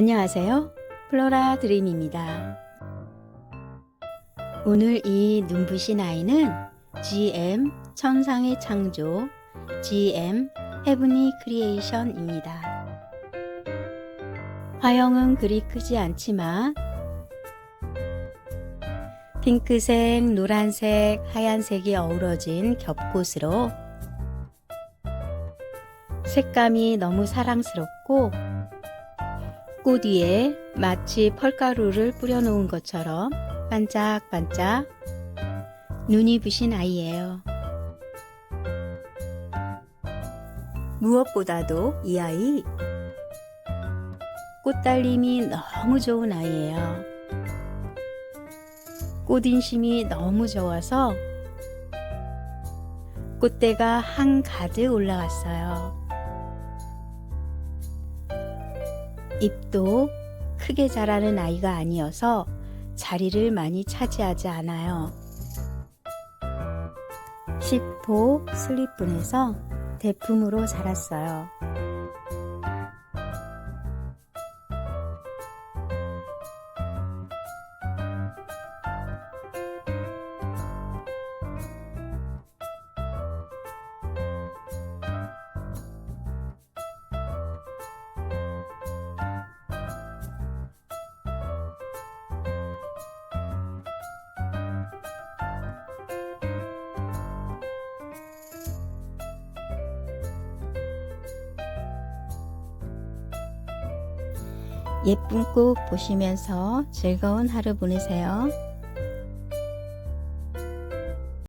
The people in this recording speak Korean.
안녕하세요. 플로라 드림입니다. 오늘 이 눈부신 아이는 GM 천상의 창조 GM 헤브니 크리에이션입니다. 화형은 그리 크지 않지만 핑크색, 노란색, 하얀색이 어우러진 겹꽃으로 색감이 너무 사랑스럽고 꽃 위에 마치 펄가루를 뿌려놓은 것처럼 반짝반짝 눈이 부신 아이예요. 무엇보다도 이 아이 꽃달림이 너무 좋은 아이예요. 꽃인심이 너무 좋아서 꽃대가 한가득 올라왔어요. 입도 크게 자라는 아이가 아니어서 자리를 많이 차지하지 않아요. 10호 슬립분에서 대품으로 자랐어요. 예쁜 꽃 보시면서 즐거운 하루 보내세요.